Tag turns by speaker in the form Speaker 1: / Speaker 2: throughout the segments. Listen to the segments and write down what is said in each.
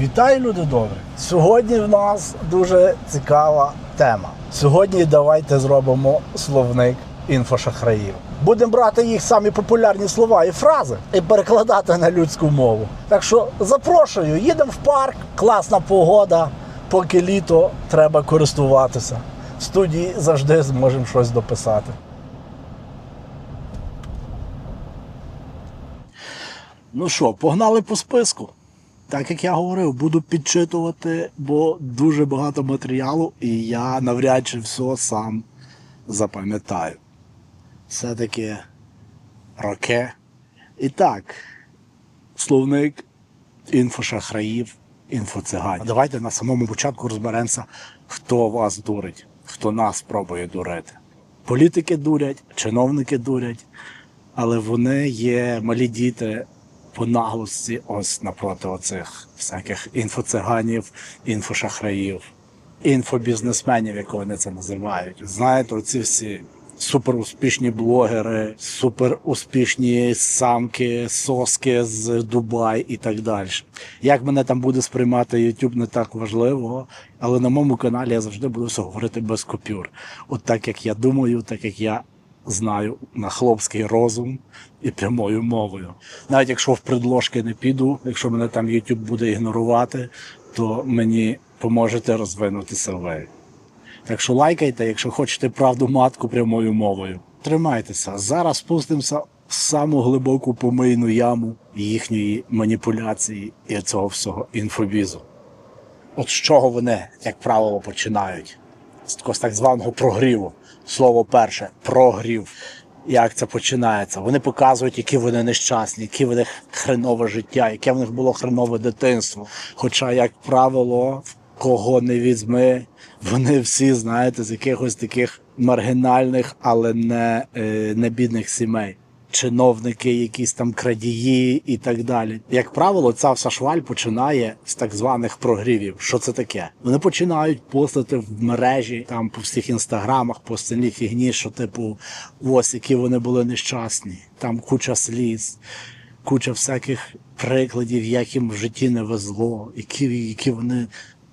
Speaker 1: Вітаю, люди добрі! Сьогодні в нас дуже цікава тема. Сьогодні давайте зробимо словник інфошахраїв. Будемо брати їх самі популярні слова і фрази і перекладати на людську мову. Так що запрошую, їдемо в парк, класна погода, поки літо треба користуватися. В студії завжди зможемо щось дописати. Ну що, погнали по списку. Так як я говорив, буду підчитувати, бо дуже багато матеріалу, і я навряд чи все сам запам'ятаю. Все-таки роки. І так, словник інфошахраїв, інфоциганів. Давайте на самому початку розберемося, хто вас дурить, хто нас пробує дурити. Політики дурять, чиновники дурять, але вони є малі діти по наглості ось напроти оцих всяких інфоциганів, інфошахраїв, інфобізнесменів, як вони це називають. Знаєте, оці всі суперуспішні блогери, суперуспішні самки, соски з Дубай і так далі. Як мене там буде сприймати YouTube, не так важливо, але на моєму каналі я завжди буду говорити без купюр. От так як я думаю, так як я знаю на хлопський розум і прямою мовою. Навіть якщо в предложки не піду, якщо мене там YouTube буде ігнорувати, то мені поможете розвинутися ви. Так що лайкайте, якщо хочете правду матку прямою мовою. Тримайтеся. Зараз спустимося в саму глибоку помийну яму їхньої маніпуляції і цього всього інфобізу. От з чого вони, як правило, починають? З такого так званого прогріву. Слово перше прогрів. Як це починається? Вони показують, які вони нещасні, які в них хренове життя, яке в них було хренове дитинство. Хоча, як правило, кого не візьми, вони всі, знаєте, з якихось таких маргінальних, але не, е, не бідних сімей. Чиновники, якісь там крадії і так далі. Як правило, ця вся шваль починає з так званих прогрівів. Що це таке? Вони починають постати в мережі, там по всіх інстаграмах, по стільній фігні, що типу, ось які вони були нещасні, там куча сліз, куча всяких прикладів, як їм в житті не везло, які, які вони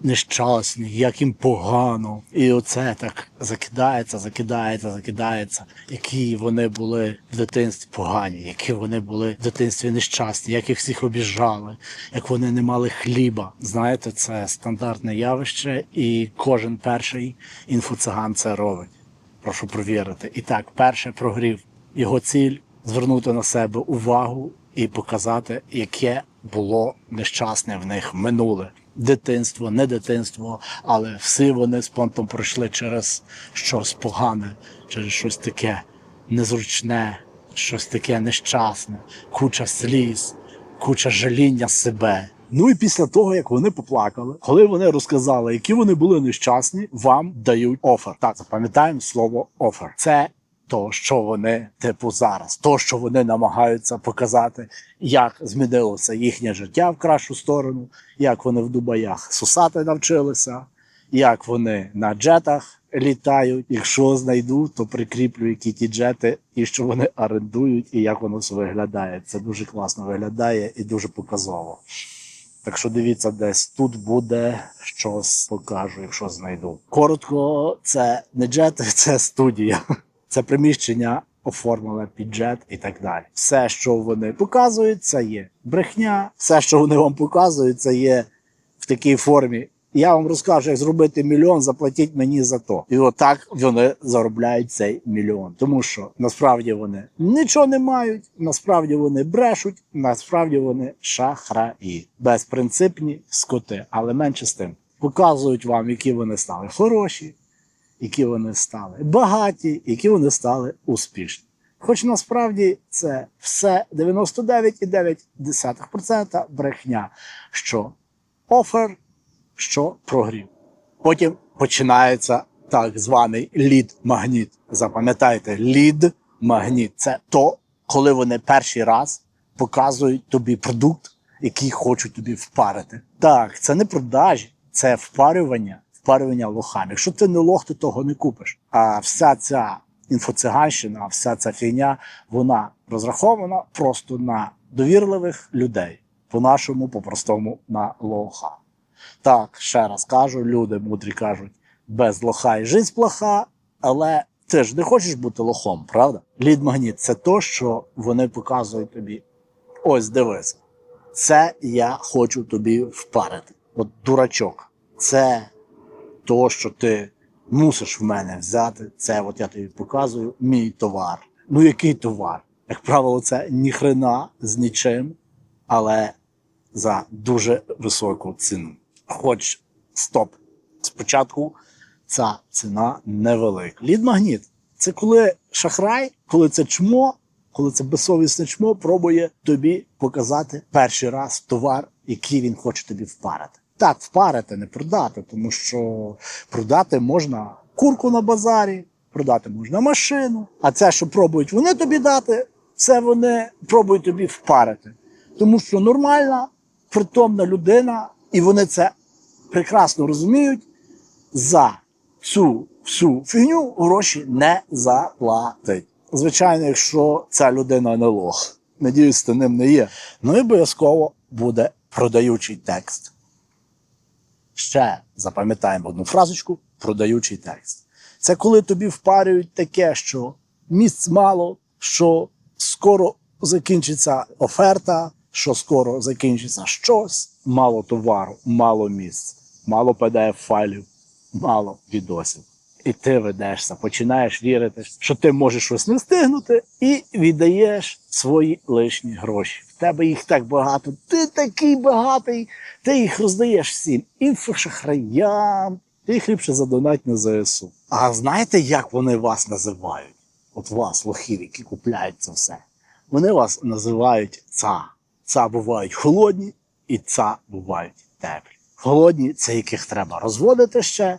Speaker 1: нещасні, як їм погано. І оце так закидається, закидається, закидається, які вони були в дитинстві погані, які вони були в дитинстві нещасні, як їх всіх обіжали, як вони не мали хліба. Знаєте, це стандартне явище, і кожен перший інфоциган це робить. Прошу провірити. І так, перше прогрів його ціль звернути на себе увагу і показати, яке було нещасне в них минуле. Дитинство, не дитинство, але всі вони з понтом пройшли через щось погане, через щось таке незручне, щось таке нещасне, куча сліз, куча жаління себе. Ну і після того, як вони поплакали, коли вони розказали, які вони були нещасні, вам дають офер. Так, запам'ятаємо слово офер. Це то, що вони, типу, зараз, то, що вони намагаються показати, як змінилося їхнє життя в кращу сторону, як вони в Дубаях сусати навчилися, як вони на джетах літають. Якщо знайду, то прикріплю, які ті джети, і що вони орендують, і як воно все виглядає. Це дуже класно виглядає і дуже показово. Так що дивіться, десь тут буде щось покажу, якщо знайду. Коротко, це не джети, це студія. Це приміщення оформлене під і так далі. Все, що вони показують, це є брехня. Все, що вони вам показують, це є в такій формі. Я вам розкажу, як зробити мільйон, заплатіть мені за то. І отак вони заробляють цей мільйон. Тому що насправді вони нічого не мають, насправді вони брешуть, насправді вони шахраї, безпринципні скоти, але менше з тим. Показують вам, які вони стали хороші, які вони стали багаті, які вони стали успішні. Хоч насправді це все 99,9% брехня, що офер, що прогрів. Потім починається так званий лід-магніт. Запам'ятайте, лід-магніт це то, коли вони перший раз показують тобі продукт, який хочуть тобі впарити. Так, це не продажі, це впарювання, впарювання лохам. Якщо ти не лох, ти того не купиш. А вся ця інфоциганщина, вся ця фігня, вона розрахована просто на довірливих людей. по-нашому, по-простому на лоха. Так, ще раз кажу, люди мудрі кажуть, без лоха і жизнь плоха, але ти ж не хочеш бути лохом, правда? Лід-магніт це то, що вони показують тобі. Ось дивись. Це я хочу тобі впарити. От дурачок. Це то, що ти мусиш в мене взяти. Це от я тобі показую мій товар. Ну який товар? Як правило, це ніхрена з нічим, але за дуже високу ціну. Хоч стоп. Спочатку ця ціна невелика. Лід-магніт це коли шахрай, коли це чмо, коли це безсовісне чмо пробує тобі показати перший раз товар, який він хоче тобі впарити. Так, впарити, не продати, тому що продати можна курку на базарі, продати можна машину. А це, що пробують вони тобі дати, це вони пробують тобі впарити. Тому що нормальна, притомна людина, і вони це прекрасно розуміють, за цю всю фігню гроші не заплатить. Звичайно, якщо ця людина не лох. Надіюсь, ти ним не є. Ну і обов'язково буде продаючий текст. Ще запам'ятаємо одну фразочку: продаючий текст. Це коли тобі впарюють таке, що місць мало, що скоро закінчиться оферта, що скоро закінчиться щось, мало товару, мало місць, мало pdf файлів, мало відосів. І ти ведешся, починаєш вірити, що ти можеш щось не встигнути, і віддаєш свої лишні гроші. В тебе їх так багато, ти такий багатий, ти їх роздаєш всім інфошахраям, ти їх ліпше задонать на ЗСУ. А знаєте, як вони вас називають? От вас, лохів, які купляють це все. Вони вас називають ца. Ца бувають холодні, і ца бувають теплі. Холодні це яких треба розводити ще,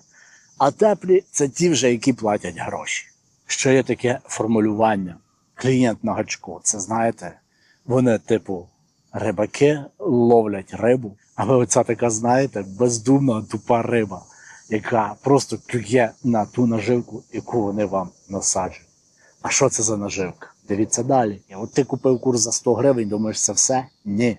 Speaker 1: а теплі це ті вже, які платять гроші. Ще є таке формулювання. Клієнт на гачку. Це знаєте, вони, типу, рибаки ловлять рибу, а ви оця така, знаєте, бездумна тупа риба, яка просто клює на ту наживку, яку вони вам насаджують. А що це за наживка? Дивіться далі. От ти купив курс за 100 гривень, думаєш, це все? Ні.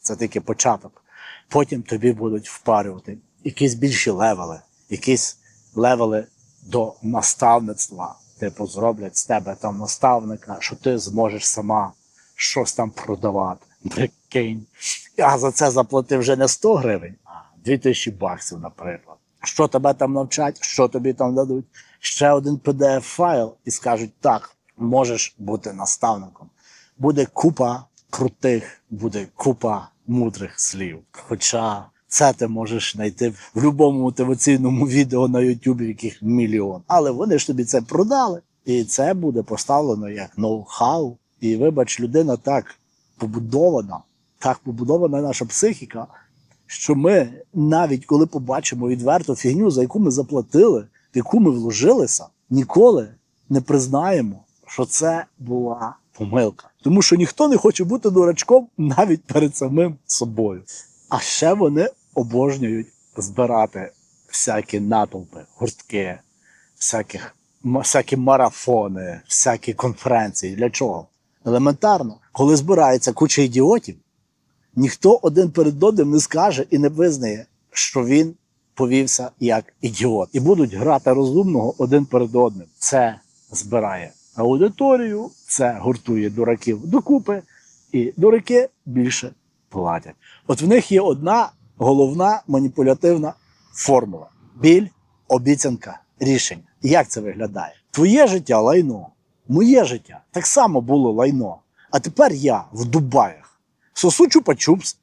Speaker 1: Це тільки початок. Потім тобі будуть впарювати якісь більші левели, якісь левели до наставництва. Типу, зроблять з тебе там наставника, що ти зможеш сама щось там продавати. Прикинь. Я за це заплатив вже не 100 гривень, а 2000 баксів, наприклад. Що тебе там навчать, що тобі там дадуть? Ще один pdf файл і скажуть, так, можеш бути наставником. Буде купа крутих, буде купа мудрих слів. Хоча це ти можеш знайти в будь-якому мотиваційному відео на YouTube, яких мільйон. Але вони ж тобі це продали. І це буде поставлено як ноу-хау. І вибач, людина так побудована, так побудована наша психіка, що ми навіть коли побачимо відверту фігню, за яку ми заплатили, в яку ми вложилися, ніколи не признаємо, що це була помилка. Тому що ніхто не хоче бути дурачком навіть перед самим собою. А ще вони обожнюють збирати всякі натовпи, гуртки, всяких, всякі марафони, всякі конференції. Для чого? Елементарно, коли збирається куча ідіотів, ніхто один перед одним не скаже і не визнає, що він повівся як ідіот. І будуть грати розумного один перед одним. Це збирає аудиторію, це гуртує дураків докупи, і дураки більше платять. От в них є одна головна маніпулятивна формула: біль, обіцянка, рішення. Як це виглядає? Твоє життя лайно, моє життя так само було лайно. А тепер я в Дубаях сосу чупа-чупс.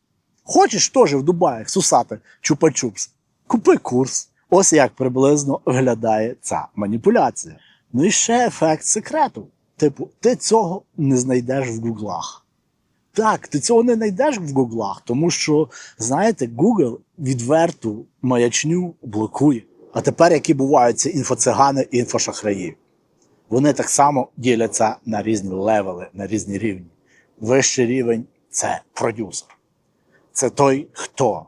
Speaker 1: Хочеш теж в Дубаях сусати чупа-чупс? Купи курс. Ось як приблизно виглядає ця маніпуляція. Ну і ще ефект секрету. Типу, ти цього не знайдеш в гуглах. Так, ти цього не знайдеш в гуглах, тому що, знаєте, Google відверту маячню блокує. А тепер які бувають ці інфоцигани і інфошахраї? Вони так само діляться на різні левели, на різні рівні. Вищий рівень це продюсер. Це той, хто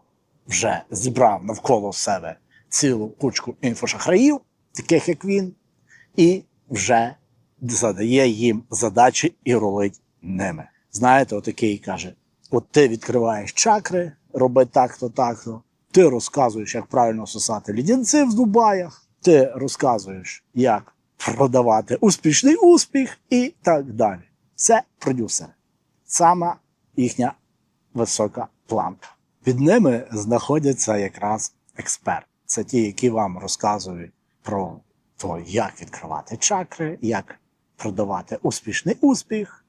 Speaker 1: вже зібрав навколо себе цілу кучку інфошахраїв, таких як він, і вже задає їм задачі і ролить ними. Знаєте, отакий каже: От ти відкриваєш чакри, роби так-то, так-то. Ти розказуєш, як правильно сосати лідянці в Дубаях, ти розказуєш, як продавати успішний успіх і так далі. Це продюсери. Сама їхня висока планка. Під ними знаходяться якраз експерти. Це ті, які вам розказують про те, як відкривати чакри, як продавати успішний успіх,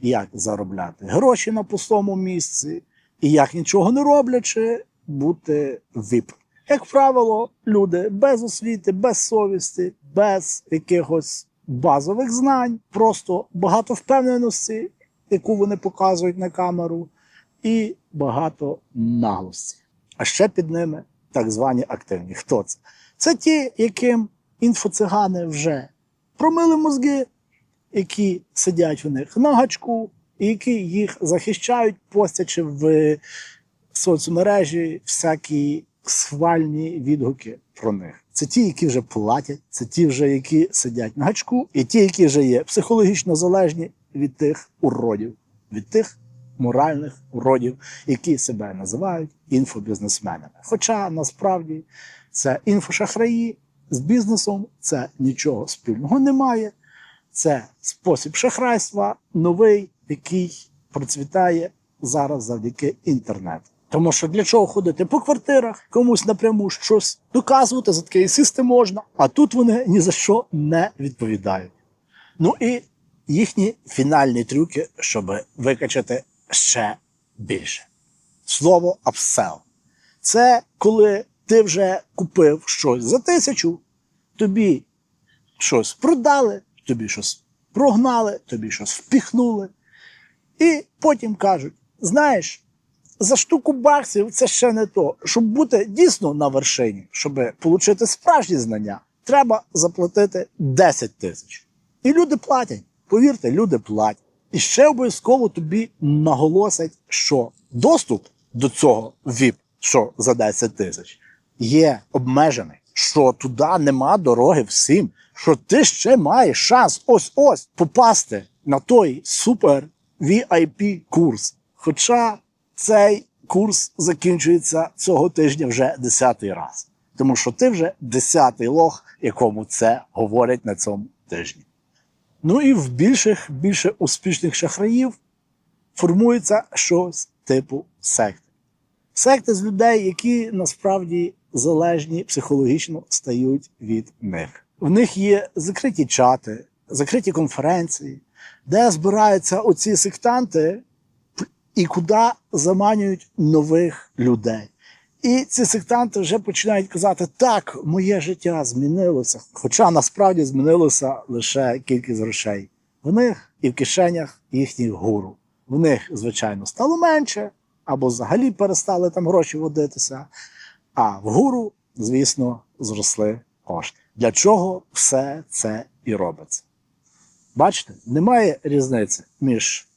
Speaker 1: як заробляти гроші на пустому місці, і як нічого не роблячи, бути віп. Як правило, люди без освіти, без совісті, без якихось базових знань, просто багато впевненості, яку вони показують на камеру, і багато наглості. А ще під ними так звані активні. Хто це? Це ті, яким інфоцигани вже промили мозги, які сидять у них на гачку, і які їх захищають, постячи в соцмережі всякі схвальні відгуки про них. Це ті, які вже платять, це ті, вже, які сидять на гачку, і ті, які вже є психологічно залежні від тих уродів, від тих моральних уродів, які себе називають інфобізнесменами. Хоча насправді це інфошахраї з бізнесом, це нічого спільного немає. Це спосіб шахрайства новий, який процвітає зараз завдяки інтернету. Тому що для чого ходити по квартирах, комусь напряму щось доказувати, за таке сісти можна, а тут вони ні за що не відповідають. Ну і їхні фінальні трюки, щоб викачати ще більше. Слово апсел. Це коли ти вже купив щось за тисячу, тобі щось продали, тобі щось прогнали, тобі щось впіхнули. І потім кажуть: знаєш, за штуку баксів це ще не то. Щоб бути дійсно на вершині, щоб отримати справжні знання, треба заплатити 10 тисяч. І люди платять. Повірте, люди платять. І ще обов'язково тобі наголосять, що доступ до цього ВІП, що за 10 тисяч, є обмежений, що туди нема дороги всім, що ти ще маєш шанс ось-ось попасти на той супер VIP курс. Хоча цей курс закінчується цього тижня вже десятий раз. Тому що ти вже десятий лох, якому це говорять на цьому тижні. Ну і в більших, більше успішних шахраїв формується щось типу секти. Секти з людей, які насправді залежні психологічно стають від них. В них є закриті чати, закриті конференції, де збираються оці сектанти і куди заманюють нових людей. І ці сектанти вже починають казати, так, моє життя змінилося. Хоча насправді змінилося лише кількість грошей. В них і в кишенях їхніх гуру. В них, звичайно, стало менше, або взагалі перестали там гроші водитися. А в гуру, звісно, зросли кошти. Для чого все це і робиться? Бачите, немає різниці між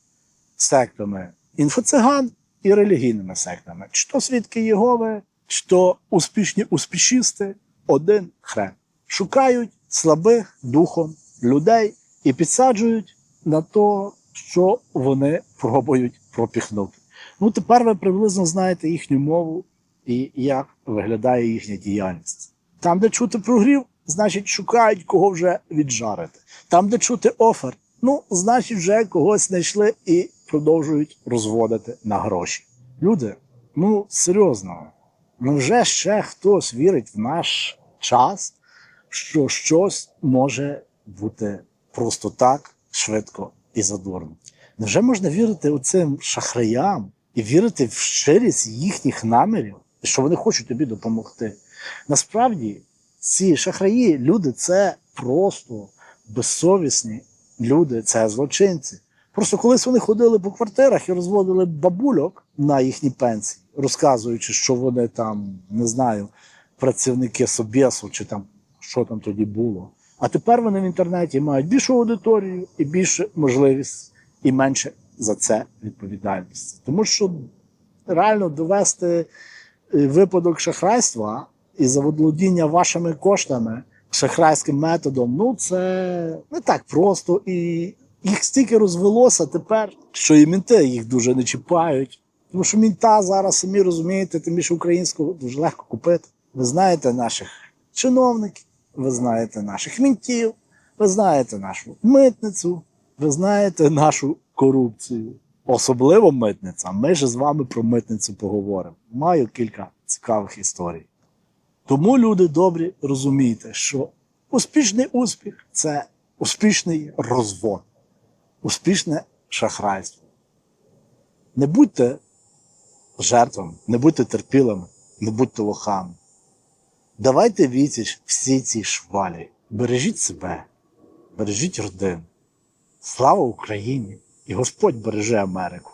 Speaker 1: сектами інфоциган і релігійними сектами. Чи то свідки Єгови, чи то успішні успішісти, один хрен. Шукають слабих духом людей і підсаджують на то, що вони пробують пропіхнути. Ну, тепер ви приблизно знаєте їхню мову і як виглядає їхня діяльність. Там, де чути прогрів, значить шукають кого вже віджарити. Там, де чути офер, ну, значить, вже когось знайшли і продовжують розводити на гроші. Люди, ну серйозно, ну вже ще хтось вірить в наш час, що щось може бути просто так швидко і задорно. Невже можна вірити оцим шахраям і вірити в щирість їхніх намірів, що вони хочуть тобі допомогти? Насправді, ці шахраї, люди, це просто безсовісні люди, це злочинці. Просто колись вони ходили по квартирах і розводили бабульок на їхні пенсії, розказуючи, що вони там, не знаю, працівники Собєсу чи там що там тоді було. А тепер вони в інтернеті мають більшу аудиторію і більше можливість, і менше за це відповідальності. Тому що реально довести е, випадок шахрайства і заволодіння вашими коштами шахрайським методом, ну це не так просто. І їх стільки розвелося тепер, що і мінти їх дуже не чіпають. Тому що мінта зараз, самі розумієте, тим більше українського дуже легко купити. Ви знаєте наших чиновників, ви знаєте наших мінтів, ви знаєте нашу митницю, ви знаєте нашу корупцію. Особливо митниця. Ми ж з вами про митницю поговоримо. Маю кілька цікавих історій. Тому, люди добрі, розумійте, що успішний успіх це успішний розвод, успішне шахрайство. Не будьте жертвами, не будьте терпілими, не будьте лохами. Давайте відсіч всі ці швалі. Бережіть себе, бережіть родину. Слава Україні! І Господь береже Америку.